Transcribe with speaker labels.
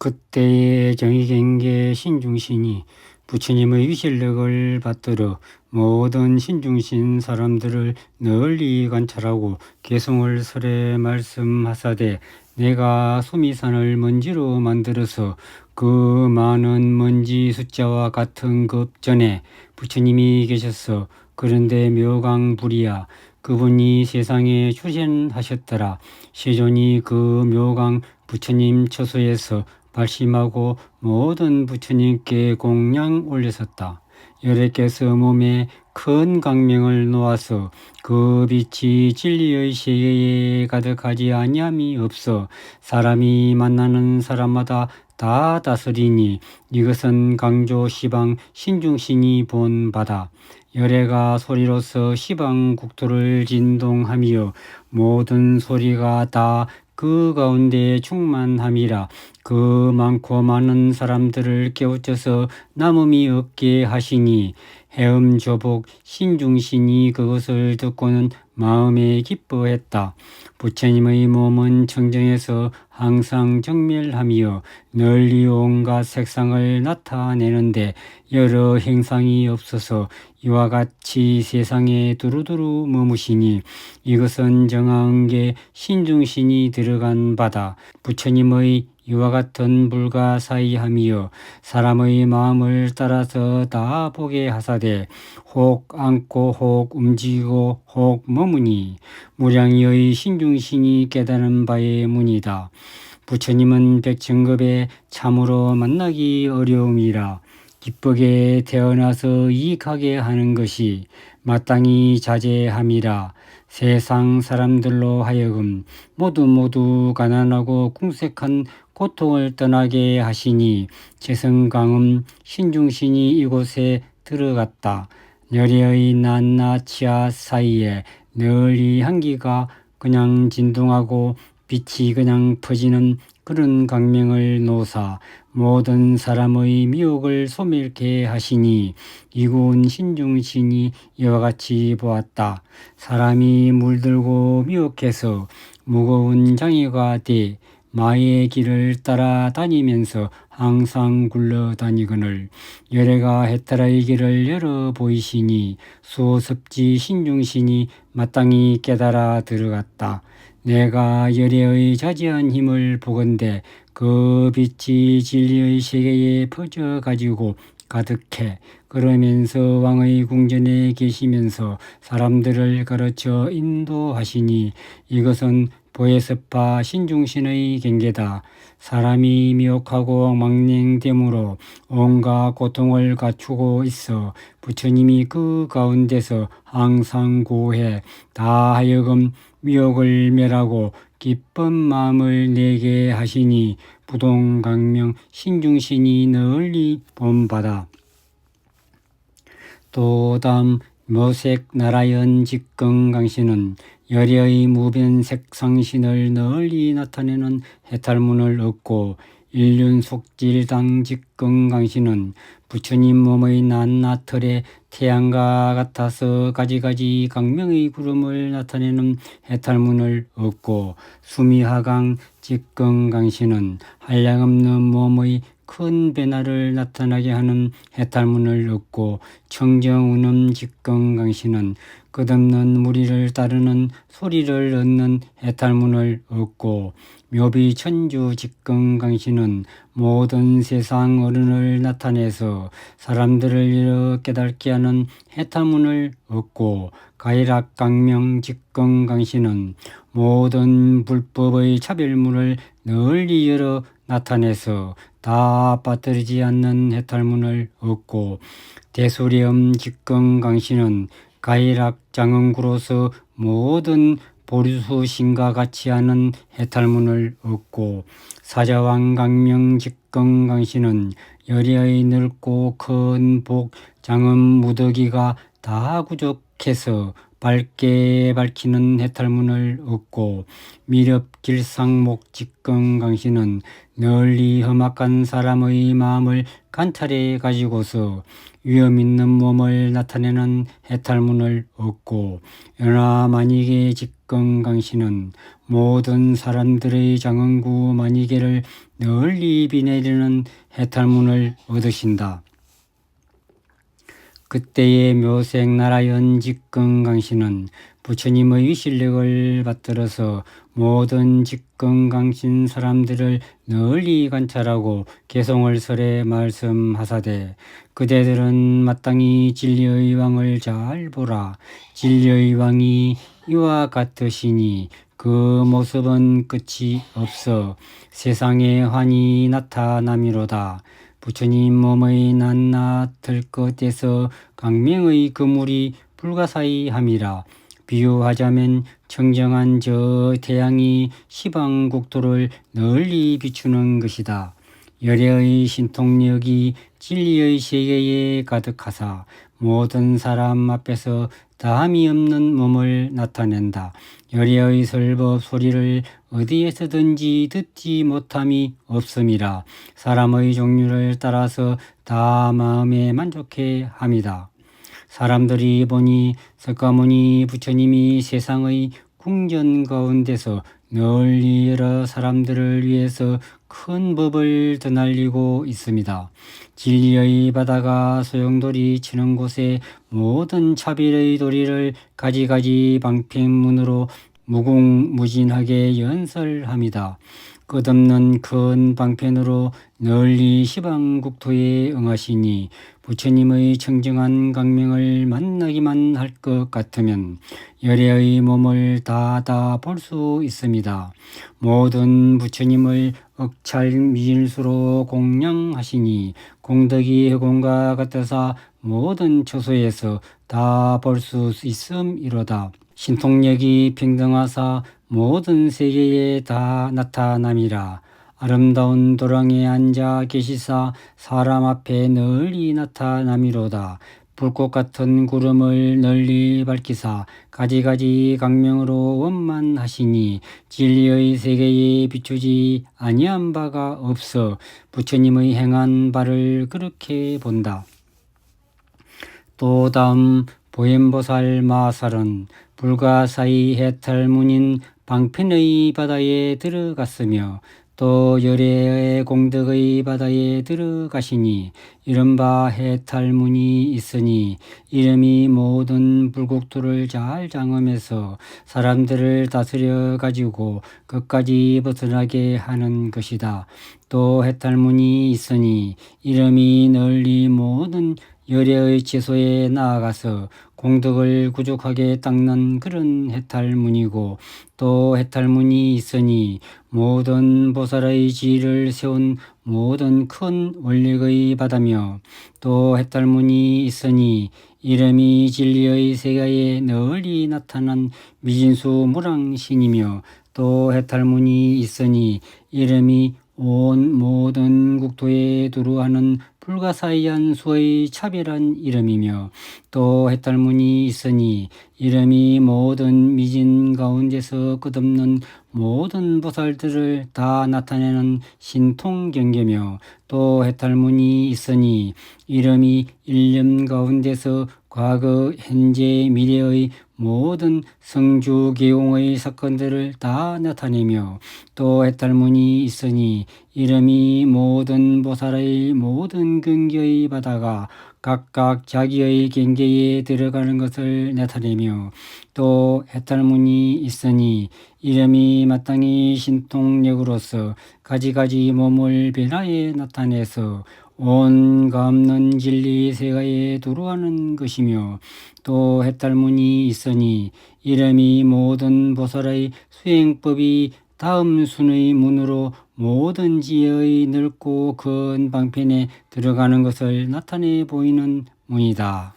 Speaker 1: 그때의 정의경계 신중신이 부처님의 위실력을 받들어 모든 신중신 사람들을 널리 관찰하고 개성을 설에 말씀하사되 내가 수미산을 먼지로 만들어서 그 많은 먼지 숫자와 같은 급 전에 부처님이 계셨어 그런데 묘강불이야. 그분이 세상에 출현하셨더라. 세존이 그 묘강 부처님 처소에서 발심하고 모든 부처님께 공양 올렸었다. 여래께서 몸에 큰 강명을 놓아서 그 빛이 진리의 세계에 가득하지 아니함이 없어 사람이 만나는 사람마다 다 다스리니 이것은 강조 시방 신중신이 본 바다. 열애가 소리로서 시방 국토를 진동하며 모든 소리가 다 그 가운데 충만함이라 그 많고 많은 사람들을 깨우쳐서 남음이 없게 하시니 해음 조복 신중신이 그것을 듣고는 마음에 기뻐했다. 부처님의 몸은 청정에서 항상 정멸하며 널리 온갖 색상을 나타내는데 여러 행상이 없어서 이와 같이 세상에 두루두루 머무시니 이것은 정황계 신중신이 들어간 바다. 부처님의 이와 같은 불가사의함이여 사람의 마음을 따라서 다 보게 하사되 혹 앉고 혹 움직이고 혹 머무니 무량의 신중신이 깨달은 바의 문이다. 부처님은 백천급에 참으로 만나기 어려움이라 기쁘게 태어나서 이익하게 하는 것이 마땅히 자제함이라 세상 사람들로 하여금 모두 모두 가난하고 궁색한 고통을 떠나게 하시니 재성강음 신중신이 이곳에 들어갔다. 열애의 낱낱 치아 사이에 널리 향기가 그냥 진동하고 빛이 그냥 퍼지는 그런 강명을 놓사 모든 사람의 미혹을 소멸케 하시니 이군 신중신이 이와 같이 보았다. 사람이 물들고 미혹해서 무거운 장애가 돼 마의 길을 따라 다니면서 항상 굴러다니거늘 열애가 해탈의 길을 열어 보이시니 수습지 신중신이 마땅히 깨달아 들어갔다. 내가 열애의 자지한 힘을 보건대 그 빛이 진리의 세계에 퍼져 가지고 가득해 그러면서 왕의 궁전에 계시면서 사람들을 가르쳐 인도하시니 이것은 보혜섭파 신중신의 경계다. 사람이 미혹하고 망령됨으로 온갖 고통을 갖추고 있어 부처님이 그 가운데서 항상 구해 다 하여금 미혹을 멸하고 기쁜 마음을 내게 하시니 부동강명 신중신이 널리 본바다. 또담 모색 나라연 직경강신은 열의 무변색 상신을 널리 나타내는 해탈문을 얻고 일륜속질당 직경강신은 부처님 몸의 낱낱털에 태양과 같아서 가지가지 강명의 구름을 나타내는 해탈문을 얻고 수미하강 직경강신은 한량없는 몸의 큰 변화를 나타나게 하는 해탈문을 얻고 청정운음 직경강신은 끝없는 무리를 따르는 소리를 얻는 해탈문을 얻고 묘비 천주 직경강신은 모든 세상 어른을 나타내서 사람들을 이어 깨닫게 하는 해탈문을 얻고 가이락 강명 직경강신은 모든 불법의 차별문을 널리 열어 나타내서 다 빠뜨리지 않는 해탈문을 얻고 대소리엄 직경강신은 가이락 장흥구로서 모든 보류수신과 같이 하는 해탈문을 얻고 사자왕 강명 직경 강신은 열의의 넓고 큰 복 장음 무더기가 다 구족해서 밝게 밝히는 해탈문을 얻고 미렵 길상목 직근강신은 널리 험악한 사람의 마음을 관찰해 가지고서 위험 있는 몸을 나타내는 해탈문을 얻고 연하 만익의 직근강신은 모든 사람들의 장언구 만익애를 널리 비내리는 해탈문을 얻으신다. 그때의 묘색 나라 연직근 강신은 부처님의 실력을 받들어서 모든 직근 강신 사람들을 널리 관찰하고 개송을 설에 말씀하사되 그대들은 마땅히 진리의 왕을 잘 보라 진리의 왕이 이와 같으시니 그 모습은 끝이 없어 세상에 환히 나타남이로다. 부처님 몸의 낱낱 들것에서 강명의 그물이 불가사의 함이라. 비유하자면 청정한 저 태양이 시방 국토를 널리 비추는 것이다. 열애의 신통력이 진리의 세계에 가득하사 모든 사람 앞에서 다함이 없는 몸을 나타낸다. 열애의 설법 소리를 어디에서든지 듣지 못함이 없음이라. 사람의 종류를 따라서 다 마음에 만족해 함이다. 사람들이 보니 석가모니 부처님이 세상의 궁전 가운데서 널리 여러 사람들을 위해서 큰 법을 드날리고 있습니다. 진리의 바다가 소용돌이 치는 곳에 모든 차별의 도리를 가지가지 방편문으로 무궁무진하게 연설합니다. 끝없는 큰 방편으로 널리 시방 국토에 응하시니 부처님의 청정한 강명을 만나기만 할 것 같으면 열애의 몸을 다 다 볼 수 있습니다. 모든 부처님을 억찰 미일수로 공양하시니 공덕이 해공과 같아서 모든 처소에서 다 볼 수 있음이로다. 신통력이 평등하사 모든 세계에 다 나타남이라. 아름다운 도랑에 앉아 계시사 사람 앞에 널리 나타남이로다. 불꽃 같은 구름을 널리 밝히사 가지가지 강명으로 원만하시니 진리의 세계에 비추지 아니한 바가 없어 부처님의 행한 바를 그렇게 본다. 또 다음 보현보살 마살은 불가사의 해탈문인 방편의 바다에 들어갔으며 또 열애의 공덕의 바다에 들어가시니 이른바 해탈문이 있으니 이름이 모든 불국토를 잘 장엄해서 사람들을 다스려 가지고 끝까지 벗어나게 하는 것이다. 또 해탈문이 있으니 이름이 널리 모든 열애의 채소에 나아가서 공덕을 구족하게 닦는 그런 해탈문이고 또 해탈문이 있으니 모든 보살의 지위를 세운 모든 큰 원력의 바다며 또 해탈문이 있으니 이름이 진리의 세계에 널리 나타난 미진수 무랑신이며 또 해탈문이 있으니 이름이 온 모든 국토에 두루하는 불가사의한 수의 차별한 이름이며 또 해탈문이 있으니 이름이 모든 미진 가운데서 끝없는 모든 보살들을 다 나타내는 신통경계며 또 해탈문이 있으니 이름이 일념 가운데서 과거, 현재, 미래의 모든 성주 계용의 사건들을 다 나타내며 또 해탈문이 있으니 이름이 모든 보살의 모든 근교의 바다가 각각 자기의 경계에 들어가는 것을 나타내며 또 해탈문이 있으니 이름이 마땅히 신통력으로서 가지가지 몸을 변화해 나타내서 온가 없는 진리 세가에 두루하는 것이며 또 해탈문이 있으니 이름이 모든 보살의 수행법이 다음 순의 문으로 모든 지혜의 넓고 큰 방편에 들어가는 것을 나타내 보이는 문이다.